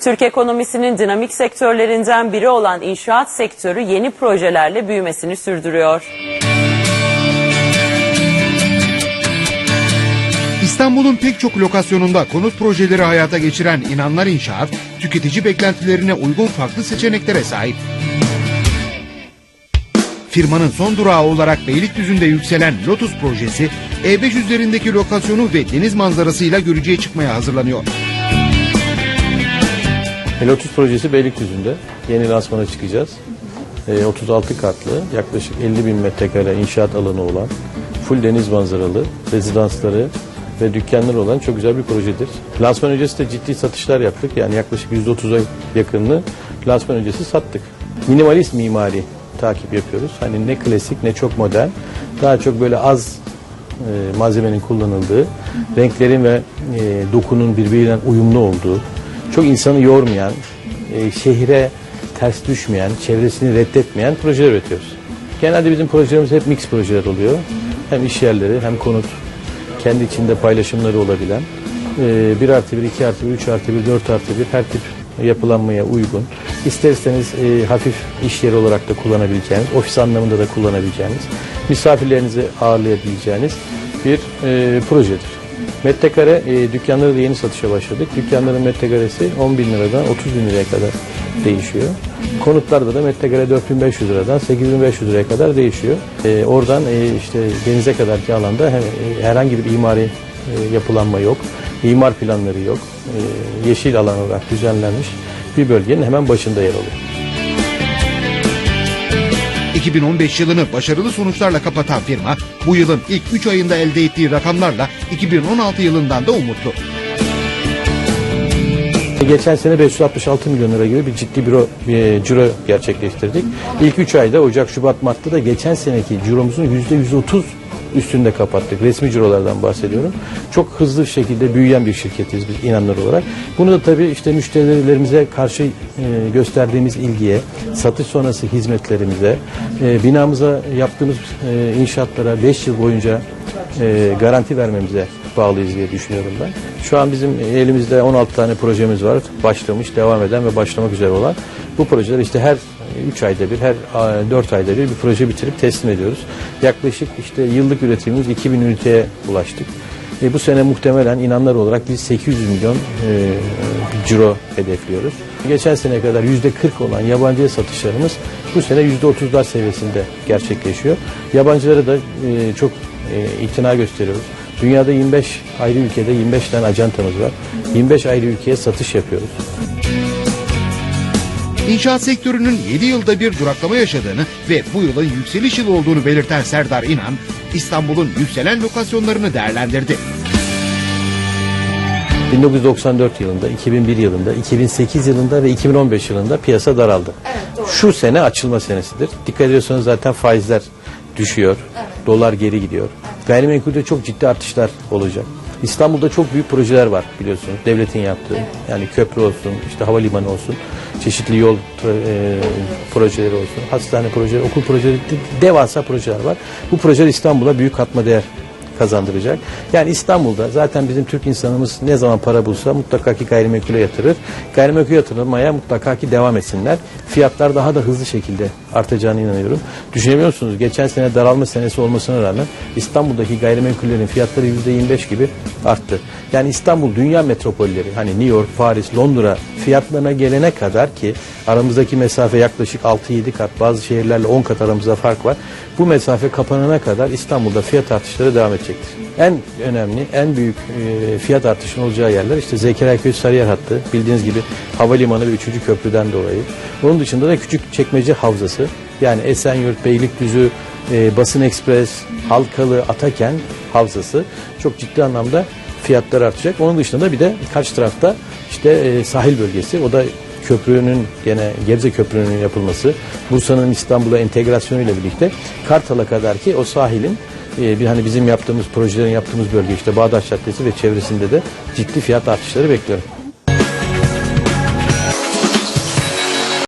Türk ekonomisinin dinamik sektörlerinden biri olan inşaat sektörü yeni projelerle büyümesini sürdürüyor. İstanbul'un pek çok lokasyonunda konut projeleri hayata geçiren İnanlar İnşaat, tüketici beklentilerine uygun farklı seçeneklere sahip. Firmanın son durağı olarak Beylikdüzü'nde yükselen Lotus projesi, E5 üzerindeki lokasyonu ve deniz manzarasıyla görücüye çıkmaya hazırlanıyor. Lotus projesi Beylikdüzü'nde yeni lansmana çıkacağız. Ee, 36 katlı yaklaşık 50 bin metrekare inşaat alanı olan full deniz manzaralı rezidansları ve dükkanları olan çok güzel bir projedir. Lansman öncesi de ciddi satışlar yaptık. Yani yaklaşık %30'a yakınını lansman öncesi sattık. Minimalist mimari takip yapıyoruz. Hani ne klasik ne çok modern. Daha çok böyle az e, malzemenin kullanıldığı, renklerin ve e, dokunun birbiriyle uyumlu olduğu, çok insanı yormayan, e, şehre ters düşmeyen, çevresini reddetmeyen projeler üretiyoruz. Genelde bizim projelerimiz hep mix projeler oluyor. Hem iş yerleri hem konut, kendi içinde paylaşımları olabilen, e, 1 artı 1, 2 artı 1, 3 artı 1, 4 artı 1 her tip yapılanmaya uygun. İsterseniz e, hafif iş yeri olarak da kullanabileceğiniz, ofis anlamında da kullanabileceğiniz, misafirlerinizi ağırlayabileceğiniz bir e, projedir. Metrekare e, dükkanları da yeni satışa başladık. Dükkanların metrekaresi 10 bin liradan 30 bin liraya kadar değişiyor. Konutlarda da metrekare 4500 liradan 8500 liraya kadar değişiyor. E, oradan e, işte denize kadarki alanda hem, e, herhangi bir imari e, yapılanma yok. İmar planları yok. E, yeşil alan olarak düzenlenmiş bir bölgenin hemen başında yer alıyor. 2015 yılını başarılı sonuçlarla kapatan firma, bu yılın ilk 3 ayında elde ettiği rakamlarla 2016 yılından da umutlu. Geçen sene 566 milyon lira gibi bir ciddi büro, bir ciro gerçekleştirdik. İlk 3 ayda Ocak, Şubat, Mart'ta da geçen seneki ciromuzun %130 üstünde kapattık. Resmi cirolardan bahsediyorum. Çok hızlı bir şekilde büyüyen bir şirketiz biz inanlar olarak. Bunu da tabii işte müşterilerimize karşı e, gösterdiğimiz ilgiye, satış sonrası hizmetlerimize, e, binamıza yaptığımız e, inşaatlara 5 yıl boyunca e, garanti vermemize bağlıyız diye düşünüyorum ben. Şu an bizim elimizde 16 tane projemiz var. Başlamış, devam eden ve başlamak üzere olan. Bu projeler işte her 3 ayda bir, her 4 ayda bir bir proje bitirip teslim ediyoruz. Yaklaşık işte yıllık üretimimiz 2000 üniteye ulaştık. E, bu sene muhtemelen inanlar olarak biz 800 milyon e, ciro hedefliyoruz. Geçen sene kadar yüzde 40 olan yabancıya satışlarımız bu sene yüzde 30'lar seviyesinde gerçekleşiyor. Yabancılara da e, çok e, itina gösteriyoruz. Dünyada 25 ayrı ülkede 25 tane ajantamız var. 25 ayrı ülkeye satış yapıyoruz. İnşaat sektörünün 7 yılda bir duraklama yaşadığını ve bu yılın yükseliş yılı olduğunu belirten Serdar İnan, İstanbul'un yükselen lokasyonlarını değerlendirdi. 1994 yılında, 2001 yılında, 2008 yılında ve 2015 yılında piyasa daraldı. Şu sene açılma senesidir. Dikkat ediyorsanız zaten faizler düşüyor. Dolar geri gidiyor. Gayrimenkulde çok ciddi artışlar olacak. İstanbul'da çok büyük projeler var biliyorsunuz. Devletin yaptığı. Yani köprü olsun, işte havalimanı olsun, çeşitli yol e, projeleri olsun, hastane projeleri, okul projeleri, de- devasa projeler var. Bu projeler İstanbul'a büyük katma değer kazandıracak. Yani İstanbul'da zaten bizim Türk insanımız ne zaman para bulsa mutlaka ki gayrimenkule yatırır. Gayrimenkul yatırılmaya mutlaka ki devam etsinler. Fiyatlar daha da hızlı şekilde artacağına inanıyorum. Düşünebiliyor musunuz? Geçen sene daralma senesi olmasına rağmen İstanbul'daki gayrimenkullerin fiyatları %25 gibi arttı. Yani İstanbul dünya metropolleri hani New York, Paris, Londra fiyatlarına gelene kadar ki aramızdaki mesafe yaklaşık 6-7 kat bazı şehirlerle 10 kat aramızda fark var. Bu mesafe kapanana kadar İstanbul'da fiyat artışları devam edecektir. En önemli, en büyük e, fiyat artışının olacağı yerler işte Zekeriyaköy Sarıyer hattı. Bildiğiniz gibi havalimanı ve 3. köprüden dolayı. Onun dışında da küçük çekmece havzası. Yani Esenyurt, Beylikdüzü, e, Basın Ekspres, Halkalı, Ataken havzası çok ciddi anlamda fiyatlar artacak. Onun dışında da bir de karşı tarafta işte e, sahil bölgesi. O da köprünün gene Gebze Köprü'nün yapılması, Bursa'nın İstanbul'a entegrasyonu ile birlikte Kartal'a kadar ki o sahilin e, bir hani bizim yaptığımız projelerin yaptığımız bölge işte Bağdat Caddesi ve çevresinde de ciddi fiyat artışları bekliyorum.